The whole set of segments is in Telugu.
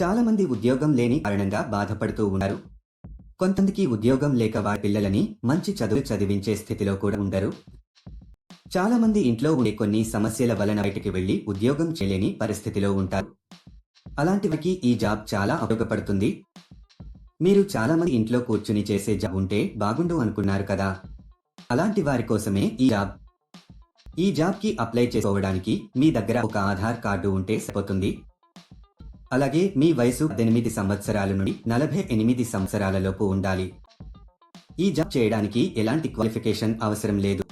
చాలా మంది ఉద్యోగం లేని కారణంగా బాధపడుతూ ఉన్నారు కొంతమందికి ఉద్యోగం లేక వారి పిల్లలని మంచి చదువు చదివించే స్థితిలో కూడా ఉండరు. చాలా మంది ఇంట్లో ఉండే కొన్ని సమస్యల వలన బయటికి వెళ్ళి ఉద్యోగం చేయలేని పరిస్థితిలో ఉంటారు. అలాంటి వారికి ఈ జాబ్ చాలా ఉపయోగపడుతుంది. మీరు చాలా మంది ఇంట్లో కూర్చుని చేసే జాబ్ ఉంటే బాగుండు అనుకున్నారు కదా. అలాంటి వారి కోసమే ఈ జాబ్. ఈ జాబ్కి అప్లై చేసుకోవడానికి మీ దగ్గర ఒక ఆధార్ కార్డు ఉంటే సరిపోతుంది. అలాగే మీ వయసు పద్దెనిమిది సంవత్సరాల నుండి నలభై ఎనిమిది సంవత్సరాలలోపు ఉండాలి. ఈ జాబ్ చేయడానికి ఎలాంటి క్వాలిఫికేషన్ అవసరం లేదు.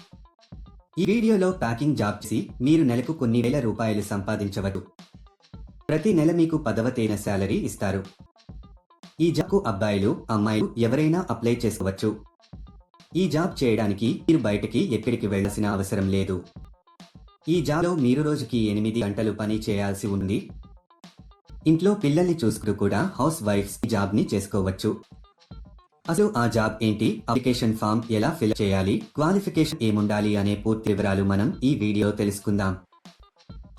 ఈ వీడియోలో ప్యాకింగ్ జాబ్ చేసి మీరు నెలకు కొన్ని వేల రూపాయలు సంపాదించవచ్చు. ప్రతి నెల మీకు పదవ తేన శాలరీ ఇస్తారు. ఈ జాబ్కు అబ్బాయిలు అమ్మాయిలు ఎవరైనా అప్లై చేసుకోవచ్చు. ఈ జాబ్ చేయడానికి మీరు బయటికి ఎక్కడికి వెళ్ళాల్సిన అవసరం లేదు. ఈ జాబ్లో మీరు రోజుకి ఎనిమిది గంటలు పని చేయాల్సి ఉంది. ఇంట్లో పిల్లల్ని చూసుకుంటూ కూడా హౌస్ వైఫ్స్ ఈ జాబ్ని చేసుకోవచ్చు. అసలు ఆ జాబ్ ఏంటి? అప్లికేషన్ ఫామ్ ఎలా ఫిల్ చేయాలి? క్వాలిఫికేషన్ ఏముండాలి అనే పూర్తి వివరాలు మనం ఈ వీడియో తెలుసుకుందాం.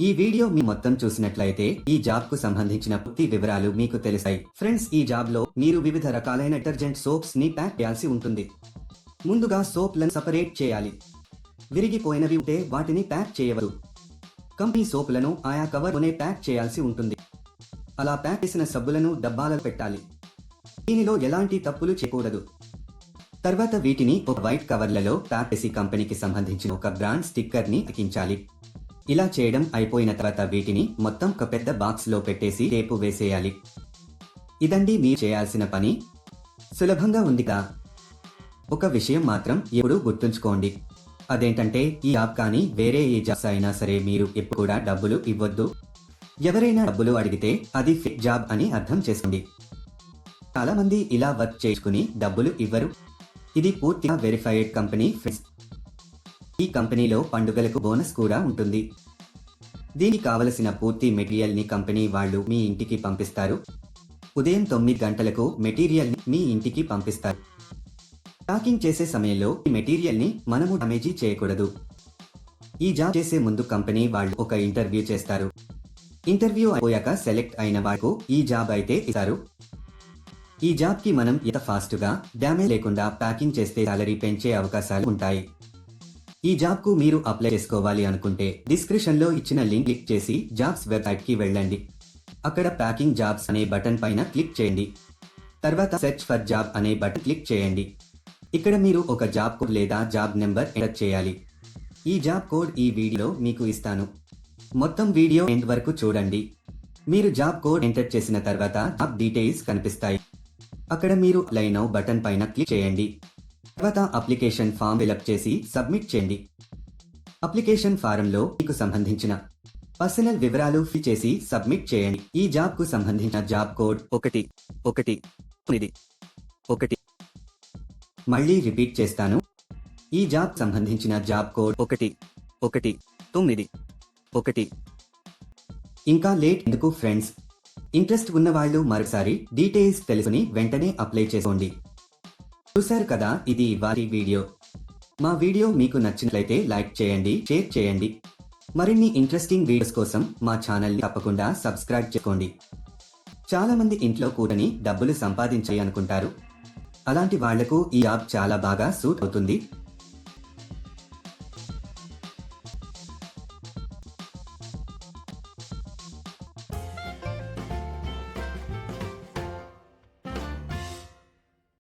ఈ వీడియో మీ మొత్తం చూసినట్లయితే ఈ జాబ్కు సంబంధించిన పూర్తి వివరాలు మీకు తెలుస్తాయి. ఫ్రెండ్స్ ఈ జాబ్లో మీరు వివిధ రకాలైన డిటర్జెంట్ సోప్స్ని ప్యాక్ చేయాల్సి ఉంటుంది. ముందుగా సోప్లను సపరేట్ చేయాలి. విరిగిపోయినవి ఉంటే వాటిని ప్యాక్ చేయవరు కంపెనీ సోపులను ఆయా కవర్లోనే ప్యాక్ చేయాల్సి ఉంటుంది. అలా ప్యాక్ చేసిన సబ్బులను డబ్బాలలో పెట్టాలి. దీనిలో ఎలాంటి తప్పులు చేయకూడదు. తర్వాత వీటిని ఒక వైట్ కవర్లలో ప్యాక్ చేసి కంపెనీకి సంబంధించిన ఒక బ్రాండ్ స్టిక్కర్ని అతికించాలి. ఇలా చేయడం అయిపోయిన తర్వాత వీటిని మొత్తం ఒక పెద్ద బాక్స్లో పెట్టేసి టేపు వేసేయాలి. ఇదండి మీరు చేయాల్సిన పని. సులభంగా ఉందిగా ఒక విషయం మాత్రం ఎప్పుడూ గుర్తుంచుకోండి. అదేంటంటే ఈ యాప్ కానీ వేరే ఏ జాబ్స్ అయినా సరే మీరు ఎప్పుడు కూడా డబ్బులు ఇవ్వద్దు. ఎవరైనా డబ్బులు అడిగితే అది ఫిట్ జాబ్ అని అర్థం చేసుకోండి. చాలా మంది ఇలా వర్క్ చేసుకుని డబ్బులు ఇవ్వరు. ఇది పూర్తిగా వెరిఫైడ్ కంపెనీ ఫ్రెండ్స్ ఈ కంపెనీలో పండుగలకు బోనస్ కూడా ఉంటుంది. దీనికి కావలసిన పూర్తి మెటీరియల్ని కంపెనీ వాళ్ళు మీ ఇంటికి పంపిస్తారు. ఉదయం తొమ్మిది గంటలకు మెటీరియల్ని మీ ఇంటికి పంపిస్తారు. ప్యాకింగ్ చేసే సమయంలో ఈ మెటీరియల్ని మనము డామేజీ చేయకూడదు. ఈ జాబ్ చేసే ముందు కంపెనీ వాళ్ళు ఒక ఇంటర్వ్యూ చేస్తారు. ఇంటర్వ్యూ అయిపోయాక సెలెక్ట్ అయిన వాళ్ళకు ఈ జాబ్ అయితే ఇస్తారు. ఈ జాబ్కి మనం ఎంత ఫాస్ట్గా డ్యామేజ్ లేకుండా ప్యాకింగ్ చేస్తే సాలరీ పెంచే అవకాశాలు ఉంటాయి. ఈ జాబ్కు మీరు అప్లై చేసుకోవాలి అనుకుంటే డిస్క్రిప్షన్లో ఇచ్చిన లింక్ క్లిక్ చేసి జాబ్స్ వెబ్సైట్కి వెళ్ళండి. అక్కడ ప్యాకింగ్ జాబ్స్ అనే బటన్ పైన క్లిక్ చేయండి. తర్వాత సెర్చ్ ఫర్ జాబ్ అనే బటన్ క్లిక్ చేయండి. ఇక్కడ మీరు ఒక జాబ్ కోడ్ లేదా జాబ్ నెంబర్ ఎంటర్ చేయాలి. ఈ జాబ్ కోడ్ ఈ వీడియోలో మీకు ఇస్తాను. మొత్తం వీడియో ఎండ్ వరకు చూడండి. మీరు జాబ్ కోడ్ ఎంటర్ చేసిన తర్వాత జాబ్ డీటెయిల్స్ కనిపిస్తాయి. అక్కడ మీరు లైన్ నౌ బటన్ పైన క్లిక్ చేయండి. తర్వాత అప్లికేషన్ ఫామ్ ఫిలప్ చేసి సబ్మిట్ చేయండి. అప్లికేషన్ ఫారంలో మీకు సంబంధించిన పర్సనల్ వివరాలు ఫిల్ చేసి సబ్మిట్ చేయండి. ఈ జాబ్కు సంబంధించిన జాబ్ కోడ్ ఒకటి ఒకటి తొమ్మిది ఒకటి. మళ్ళీ రిపీట్ చేస్తాను. ఈ జాబ్ సంబంధించిన జాబ్ కోడ్ ఒకటి ఒకటి తొమ్మిది. ఒకటి. ఇంకా లేట్ ఎందుకు ఫ్రెండ్స్? ఇంట్రెస్ట్ ఉన్న వాళ్ళు మరోసారి డీటెయిల్స్ తెలుసుని వెంటనే అప్లై చేసుకోండి. చూశారు కదా ఇది వారి వీడియో. మా వీడియో మీకు నచ్చినట్లయితే లైక్ చేయండి షేర్ చేయండి. మరిన్ని ఇంట్రెస్టింగ్ వీడియోస్ కోసం మా ఛానల్ని తప్పకుండా సబ్స్క్రైబ్ చేసుకోండి. చాలామంది ఇంట్లో కూడని డబ్బులు సంపాదించాలి అనుకుంటారు. అలాంటి వాళ్ళకు ఈ యాప్ చాలా బాగా సూట్ అవుతుంది.